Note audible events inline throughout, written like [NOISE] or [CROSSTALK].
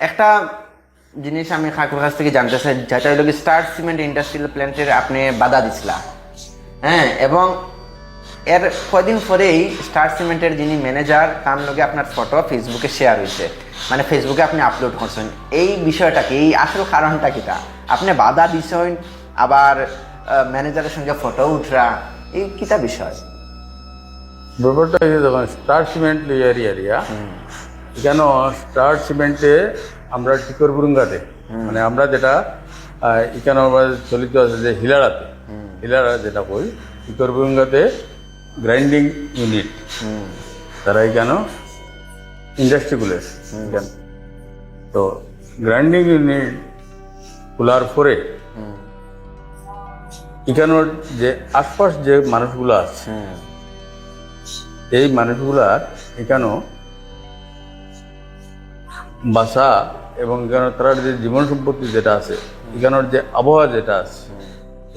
একটা জিনিস আমি খাকুর কাছ থেকে জানতে চাই যেটা হলো কি স্টার সিমেন্ট ইন্ডাস্ট্রিয়াল প্ল্যান্টের আপনি বাধা দিছিলা। হ্যাঁ এবং এর কদিন পরেই স্টার সিমেন্টের যিনি ম্যানেজার তার লগে আপনার ফটো ফেসবুকে শেয়ার হয়েছে মানে ফেসবুকে আপনি আপলোড করছেন। এই বিষয়টা কি এই আসল কারণটা কিটা? আপনি বাধা দিছেন আবার ম্যানেজারের সঙ্গে ফটো উঠরা এই কিটা বিষয়? ব্যাপারটা স্টার সিমেন্ট এরিয়া কেন স্টার সিমেন্টে আমরা টিকর বুরুঙ্গাতে মানে আমরা যেটা এখানে চলিত আছে যে হিলারাতে হিলারা যেটা কই টিকর বুরুঙ্গাতে গ্রাইন্ডিং ইউনিট তারা এখানে ইন্ডাস্ট্রি খুলে তো গ্রাইন্ডিং ইউনিট খোলার পরে এখানোর যে আশপাশ যে মানুষগুলো আছে এই মানুষগুলার এখানেও বাসা এবং এখানে তার যে জীবন সম্পত্তি যেটা আছে এখানের যে আবহাওয়া যেটা আছে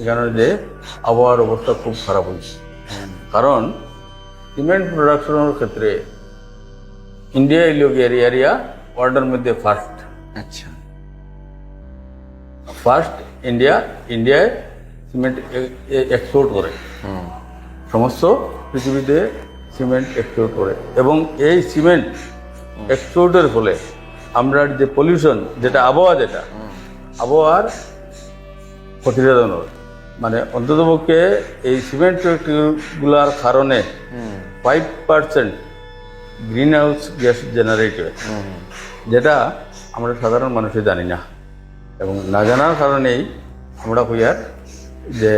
এখানের যে আবহাওয়ার অবস্থা খুব খারাপ হয়েছে। কারণ সিমেন্ট প্রোডাকশনের ক্ষেত্রে ইন্ডিয়া ইলোগিয়ার এরিয়া ওয়ার্ল্ডের মধ্যে ফার্স্ট আচ্ছা। ফার্স্ট ইন্ডিয়া ইন্ডিয়ায় সিমেন্ট এক্সপোর্ট করে। সমস্ত পৃথিবীতে সিমেন্ট এক্সপোর্ট করে এবং এই সিমেন্ট এক্সপোর্টের ফলে আমরা যে পলিউশন যেটা আবহাওয়া যেটা আবহাওয়ার হয় মানে অন্ততপক্ষে এই সিমেন্ট ফ্যাক্টরিগুলার কারণে five percent greenhouse gas generate হয় যেটা আমরা সাধারণ মানুষে জানি না। এবং না জানার কারণেই আমরা কইয়ার যে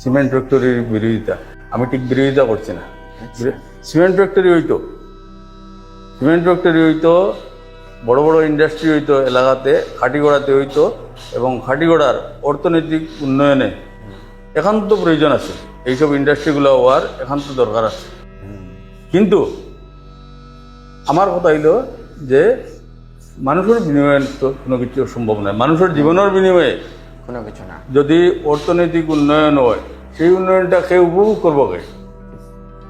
সিমেন্ট ফ্যাক্টরির বিরোধিতা। আমি ঠিক বিরোধিতা করছি না। সিমেন্ট ফ্যাক্টরি হইতো সিমেন্ট ফ্যাক্টরি হইতো বড় বড় ইন্ডাস্ট্রি হইতো এলাকাতে খাটিগড়াতে হইতো এবং খাটিগড়ার অর্থনৈতিক উন্নয়নে একান্ত প্রয়োজন আছে। এইসব ইন্ডাস্ট্রিগুলো হওয়ার একান্ত দরকার আছে। কিন্তু আমার কথা হইল যে মানুষের বিনিময়ে তো কোনো কিছু সম্ভব নয়। মানুষের জীবনের বিনিময়ে কোনো কিছু না। যদি অর্থনৈতিক উন্নয়ন হয় সেই উন্নয়নটা কেউ উপভোগ করব কে?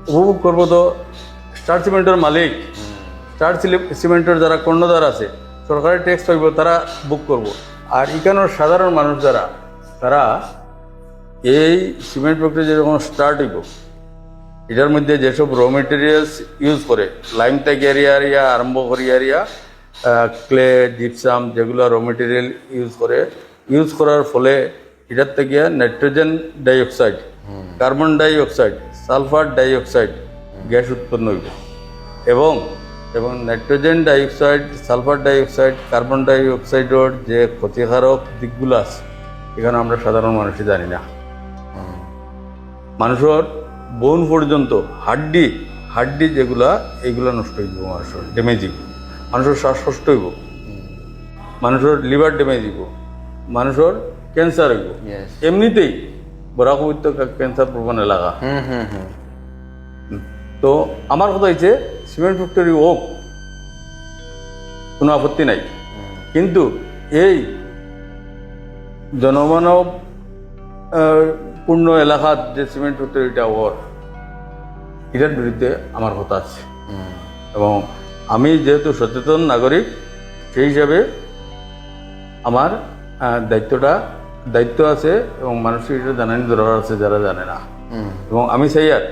উপভোগ করব তো স্টার সিমেন্টের মালিক। সিলি- সিমেন্টের যারা কর্ণধার আছে, সরকারের ট্যাক্স হইব তারা বুক করব। আর এখানের সাধারণ মানুষ যারা, তারা এই সিমেন্ট ফ্যাক্টরি যখন স্টার্ট হইব, এটার মধ্যে যেসব র মেটেরিয়ালস ইউজ করে লাইম এরিয়া এরিয়া আরম্ভ করি এরিয়া ক্লে জিপসাম যেগুলো র মেটেরিয়াল ইউজ করে ইউজ করার ফলে এটার থেকে nitrogen dioxide carbon dioxide sulphur dioxide gas উৎপন্ন হইব। এবং এবং nitrogen dioxide sulphur dioxide carbon ডাইঅক্সাইডের যে ক্ষতিকারক দিকগুলো আছে এখানে আমরা সাধারণ মানুষই জানি না। মানুষের বোন পর্যন্ত হাড্ডি হাড্ডি যেগুলা এগুলা নষ্ট হইব মানুষের ড্যামেজ হইব। মানুষের শ্বাসকষ্ট হইব। মানুষের লিভার ড্যামেজ হইব। মানুষের ক্যান্সার হইব। এমনিতেই বরাক উপত্যকা ক্যান্সার প্রবণ এলাকা হুম হুম হুম। তো আমার কথা হচ্ছে সিমেন্ট ফ্যাক্টরি হোক কোনো আপত্তি নাই। কিন্তু এই জনমানব পূর্ণ এলাকার যে সিমেন্ট ফ্যাক্টরিটা ওর এটার বিরুদ্ধে আমার কথা আছে এবং আমি যেহেতু সচেতন নাগরিক সেই হিসাবে আমার দায়িত্বটা দায়িত্ব আছে এবং মানুষকে এটা জানানি দরকার আছে যারা জানে না। এবং আমি চাই আর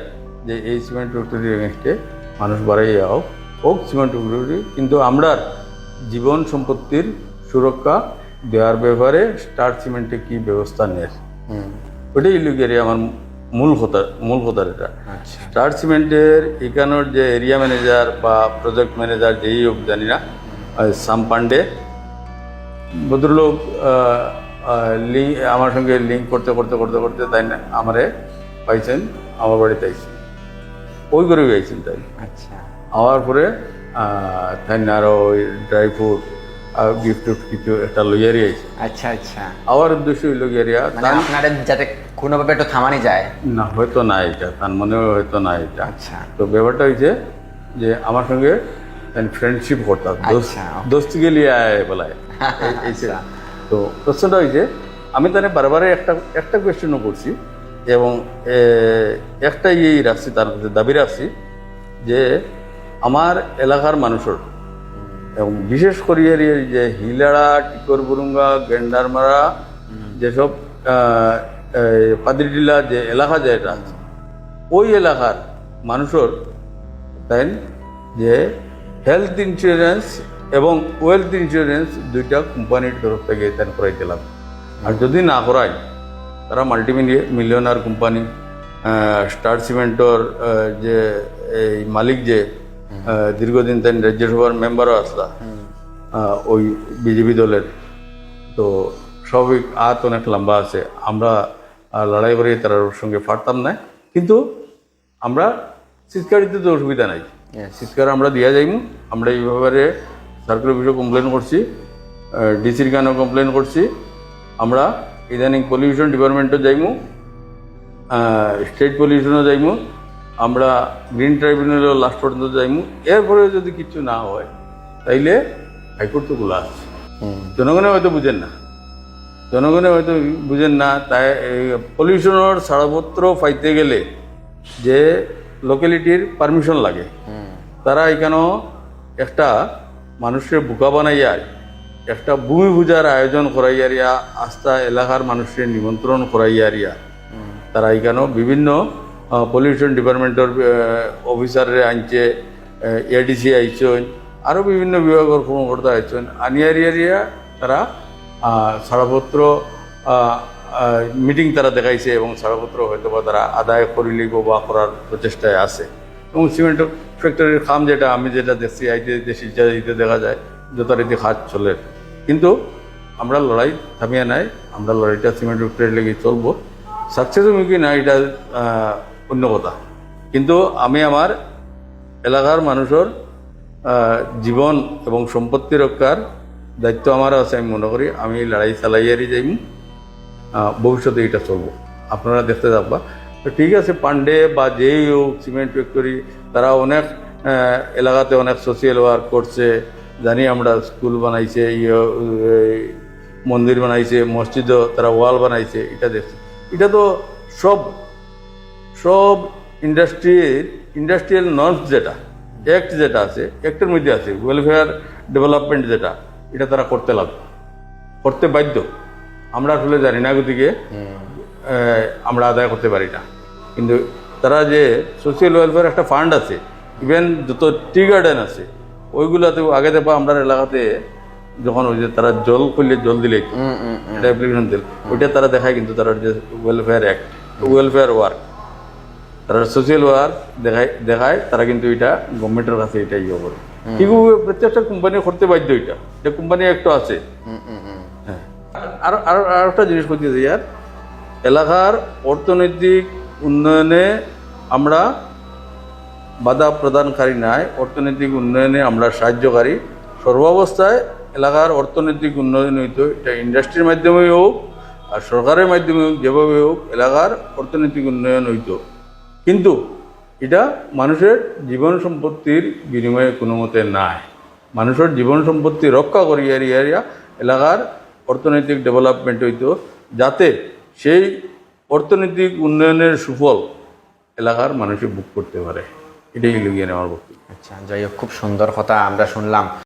যে এই সিমেন্ট ফ্যাক্টরির এগেনস্টে মানুষ বাড়াই হোক হোক সিমেন্ট ফ্যাক্টরি কিন্তু আমরা জীবন সম্পত্তির সুরক্ষা দেওয়ার ব্যাপারে স্টার সিমেন্টে কি ব্যবস্থা নেয়। হুম। ওটাই লুকিয়ে আমার মূল কথা মূল কথা এটা আচ্ছা। স্টার সিমেন্টের এখানোর যে এরিয়া ম্যানেজার বা প্রজেক্ট ম্যানেজার যেই হোক জানি না সাম পান্ডে ভদ্রলোক লিঙ্ক আমার সঙ্গে লিঙ্ক করতে করতে করতে করতে তাই না আমারে পাইছেন আমার বাড়িতে আইছেন। ওই করে আইছেন তাই। আচ্ছা। আওয়ার পরে তাই না আরও ওই ড্রাই ফ্রুট গিফট কিছু একটা লইয়ারি আইছে আচ্ছা আচ্ছা। আমার উদ্দেশ্য গিয়া মানে আপনাদের যাতে কোনোভাবে একটু থামানি যায়। না হয়তো না এটা তার মনে হয়তো না এটা। আচ্ছা। তো ব্যাপারটা হয়েছে যে আমার সঙ্গে ফ্রেন্ডশিপ করতাম। দোস্ত আচ্ছা, দোস্তি গেলিয়ে আয় বলায়। [LAUGHS] আচ্ছা। তো প্রশ্নটা হয়েছে আমি তাহলে বারবারে একটা একটা কোয়েশ্চেনও করছি। এবং একটাই একটা ইয়েই রাখছি তার মধ্যে দাবি রাখছি যে আমার এলাকার মানুষের এবং বিশেষ করে এর এই যে হিলাড়া টিকরবুরুঙ্গা গেন্ডারমারা, যেসব এই পাদিরটিলা যে এলাকা যেটা আছে, ওই এলাকার মানুষের তাই যে হেলথ ইন্স্যুরেন্স এবং ওয়েলথ ইন্স্যুরেন্স দুইটা কোম্পানির তরফ থেকে তাই করাই দিলাম। আর যদি না করায় তারা মাল্টি মিলিয়নার কোম্পানি স্টার সিমেন্টর যে এই মালিক যে দীর্ঘদিন তাই রাজ্যসভার মেম্বারও আসলা ওই বিজেপি দলের। তো স্বাভাবিক হাত অনেক লম্বা আছে। আমরা লড়াই করে তার সঙ্গে ফাটতাম না। কিন্তু আমরা চিৎকার দিতে তো অসুবিধা নাই। চিৎকার আমরা দিয়া যাইমু। আমরা এই ব্যাপারে সার্কুলার অফিসে কমপ্লেন করছি ডিসির কানেও কমপ্লেন করছি? আমরা ইদানিং পলিউশন ডিপার্টমেন্টও যাইমু স্টেট পলিউশনও যাইমু আমরা গ্রিন ট্রাইব্যুনালও লাস্ট পর্যন্ত যাইমু। এরপরে যদি কিছু না হয় তাইলে হাইকোর্ট তো খোলা আছে। জনগণে হয়তো বুঝেন না। জনগণে হয়তো বুঝেন না তাই পলিউশনের ছাড়পত্র পাইতে গেলে যে লোকালিটির পারমিশন লাগে তারা এখানেও একটা মানুষের বোকা বানাইয়ার একটা ভূমি পূজার আয়োজন করাইয়ারিয়া আস্থা এলাকার মানুষের নিমন্ত্রণ করাইয়া করাইয়ারিয়া তারা এখানেও বিভিন্ন পলিউশন ডিপার্টমেন্টের অফিসারে আনছে এডিসি আইছেন আরও বিভিন্ন বিভাগের কর্মকর্তা আইছেন। আনিয়ারিয়ারিয়া তারা ছাড়পত্র মিটিং তারা দেখাইছে এবং ছাড়পত্র হয়তো বা তারা আদায় করিলিব বা করার প্রচেষ্টায় আছে। এবং সিমেন্ট ফ্যাক্টরির খাম যেটা, আমি যেটা দেখছি আইতে দেশি দেখা যায়, যথারীতি হাত চলে। কিন্তু আমরা লড়াই থামিয়ে নাই, আমরা লড়াইটা সিমেন্ট ফ্যাক্টরির লেগে চলবো। সাকসেস হবে কি না, এটা অন্য কথা। কিন্তু আমি আমার এলাকার মানুষের জীবন এবং সম্পত্তি রক্ষার দায়িত্ব আমার আছে, আমি মনে করি। আমি লড়াই চালাইয়ারই যাইম। ভবিষ্যতে এটা চলবো। আপনারা দেখতে যাবা তো ঠিক আছে পান্ডে বা যেই হোক, সিমেন্ট ফ্যাক্টরি, তারা অনেক এলাকাতে অনেক সোশিয়াল ওয়ার্ক করছে। জানি আমরা স্কুল বানাইছে ইয়ে, মন্দির বানাইছে মসজিদও তারা ওয়াল বানাইছে এটা দেখছে। এটা তো সব সব ইন্ডাস্ট্রির ইন্ডাস্ট্রিয়াল নর্মস যেটা অ্যাক্ট যেটা আছে অ্যাক্টের মধ্যে আছে ওয়েলফেয়ার ডেভেলপমেন্ট যেটা এটা তারা করতে লাগবে করতে বাধ্য। আমরা আসলে জানি না গতিকে আমরা আদায় করতে পারি না। কিন্তু তারা যে সোশিয়াল ওয়েলফেয়ার একটা ফান্ড আছে ইভেন যত টি গার্ডেন আছে ওইগুলোতে আগে দেখবা আমরা এলাকাতে যখন ওই যে তারা জল করলে জল দিলে এটা অ্যাপ্লিকেশন দিল। ওইটা তারা দেখায় কিন্তু তারা যে ওয়েলফেয়ার অ্যাক্ট ওয়েলফেয়ার ওয়ার্ক তারা সোশিয়াল ওয়ার্ক দেখায় দেখায় তারা কিন্তু এটা গভর্নমেন্টের কাছে এটা ইয়ে করে। কিন্তু প্রত্যেকটা কোম্পানি করতে বাধ্য এটা। এটা কোম্পানি একটা আছে। হ্যাঁ। আর আর আর একটা জিনিস করতেছি ইয়ার। এলাকার অর্থনৈতিক উন্নয়নে আমরা বাধা প্রদানকারী নাই অর্থনৈতিক উন্নয়নে আমরা সাহায্যকারী। সর্বাবস্থায় এলাকার অর্থনৈতিক উন্নয়ন হইতো এটা ইন্ডাস্ট্রির মাধ্যমে হোক, আর সরকারের মাধ্যমে হোক, যেভাবে হোক, এলাকার অর্থনৈতিক উন্নয়ন হইতো কিন্তু এটা মানুষের জীবন সম্পত্তির বিনিময়ে কোনো মতে নাই। মানুষের জীবন সম্পত্তি রক্ষা করিয়া ইয়ারিয়া এলাকার অর্থনৈতিক ডেভেলপমেন্ট হইত যাতে সেই অর্থনৈতিক উন্নয়নের সুফল এলাকার মানুষে বুক করতে পারে। এটাই লুকিয়ে নেওয়ার বক্তব্য। আচ্ছা যাই হোক খুব সুন্দর কথা আমরা শুনলাম।